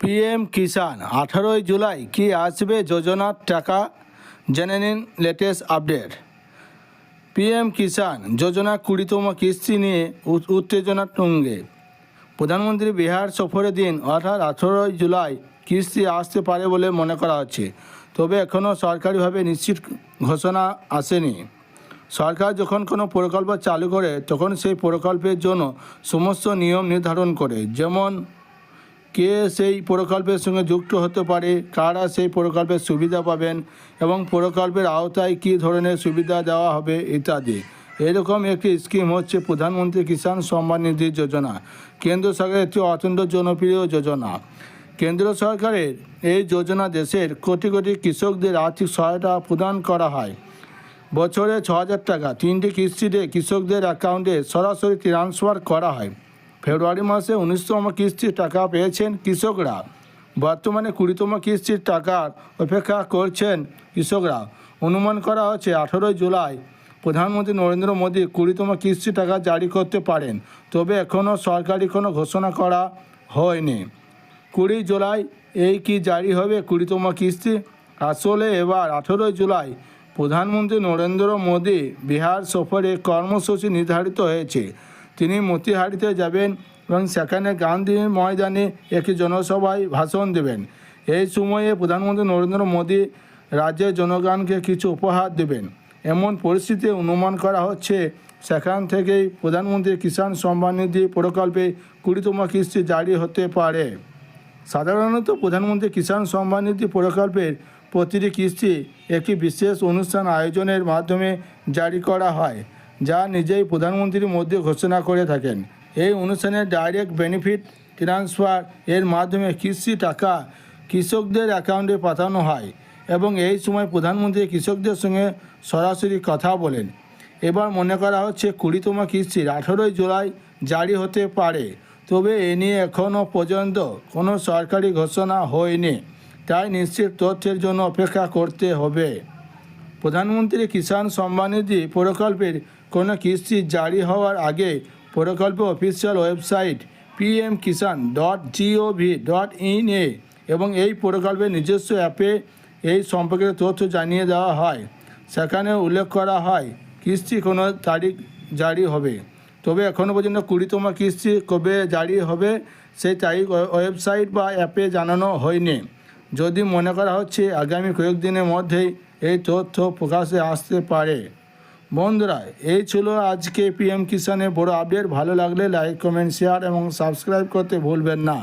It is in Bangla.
পিএম কিষাণ আঠারোই জুলাই কি আসবে যোজনার টাকা? জেনে নিন latest update. PM Kisan Yojana কুড়িতম কিস্তি নিয়ে উ- উত্তেজনা তুঙ্গে। প্রধানমন্ত্রী বিহার সফরের দিন অর্থাৎ আঠারোই জুলাই কিস্তি আসতে পারে বলে মনে করা হচ্ছে। তবে এখনও সরকারিভাবে নিশ্চিত ঘোষণা আসেনি। সরকার যখন কোনো প্রকল্প চালু করে, তখন সেই প্রকল্পের জন্য সমস্ত নিয়ম নির্ধারণ করে, যেমন কে সেই প্রকল্পের সঙ্গে যুক্ত হতে পারে? কারা সেই প্রকল্পের সুবিধা পাবেন? এবং প্রকল্পের আওতায় কী ধরনের সুবিধা দেওয়া হবে ইত্যাদি। এরকম একটি স্কিম হচ্ছে প্রধানমন্ত্রী কিষাণ সম্মান নিধি যোজনা। কেন্দ্র সরকারের একটি অত্যন্ত জনপ্রিয় যোজনা। কেন্দ্র সরকারের এই যোজনা দেশের কোটি কোটি কৃষকদের আর্থিক সহায়তা প্রদান করা হয়। বছরে ছ হাজার টাকা তিনটি কিস্তিতে কৃষকদের অ্যাকাউন্টে সরাসরি ট্রান্সফার করা হয়। ফেব্রুয়ারি মাসে উনিশতম কিস্তির টাকা পেয়েছেন কৃষকরা। বর্তমানে কুড়িতম কিস্তির টাকার অপেক্ষা করছেন কৃষকরা। অনুমান করা হচ্ছে আঠেরোই জুলাই প্রধানমন্ত্রী নরেন্দ্র মোদী কুড়িতম কিস্তি টাকা জারি করতে পারেন, তবে এখনও সরকারি কোনো ঘোষণা করা হয়নি। কুড়ি জুলাই এই কি জারি হবে কুড়িতম কিস্তি? আসলে এবার আঠেরোই জুলাই প্রধানমন্ত্রী নরেন্দ্র মোদী বিহার সফরে কর্মসূচি নির্ধারিত হয়েছে। তিনি মতিহারিতে যাবেন এবং সেখানে গান্ধী ময়দানে একটি জনসভায় ভাষণ দেবেন। এই সময়ে প্রধানমন্ত্রী নরেন্দ্র মোদী রাজ্যের জনগণকে কিছু উপহার দেবেন। এমন পরিস্থিতি অনুমান করা হচ্ছে। সেখান থেকেই প্রধানমন্ত্রী কিষাণ সম্মান নিধি প্রকল্পে কুড়িতম কিস্তি জারি হতে পারে। সাধারণত প্রধানমন্ত্রী কিষাণ সম্মান নিধি প্রকল্পের প্রতিটি কিস্তি একটি বিশেষ অনুষ্ঠান আয়োজনের মাধ্যমে জারি করা হয়। যা নিজেই প্রধানমন্ত্রীর মধ্যে ঘোষণা করে থাকেন। এই অনুষ্ঠানে ডাইরেক্ট বেনিফিট ট্রান্সফার এর মাধ্যমে কৃষি টাকা কৃষকদের অ্যাকাউন্টে পাঠানো হয় এবং এই সময় প্রধানমন্ত্রী কৃষকদের সঙ্গে সরাসরি কথা বলেন। এবার মনে করা হচ্ছে কুড়িতম কিস্তির আঠেরোই জুলাই জারি হতে পারে। তবে এ নিয়ে এখনও পর্যন্ত কোনো সরকারি ঘোষণা হয়নি। তাই নিশ্চিত তথ্যের জন্য অপেক্ষা করতে হবে। প্রধানমন্ত্রী কিষাণ সম্মান নিধি প্রকল্পের কোনো কিস্তি জারি হওয়ার আগে প্রকল্প official website PM Kisan dot G O V dot in এ এবং এই প্রকল্পের নিজস্ব অ্যাপে এই সম্পর্কে তথ্য জানিয়ে দেওয়া হয়। সেখানে উল্লেখ করা হয়, কিস্তি কোনো তারিখ জারি হবে। তবে এখনও পর্যন্ত কুড়িতম কিস্তি কবে জারি হবে, সেই তারিখ ওয়েবসাইট বা অ্যাপে জানানো হয়নি। যদি মনে করা হচ্ছে আগামী কয়েকদিনের মধ্যেই এই তথ্য প্রকাশে আসতে পারে। বন্ধুরা, এই ছিল আজকে পিএম কিষানের বড় আপডেট ভালো লাগলে লাইক কমেন্ট শেয়ার এবং সাবস্ক্রাইব করতে ভুলবেন না।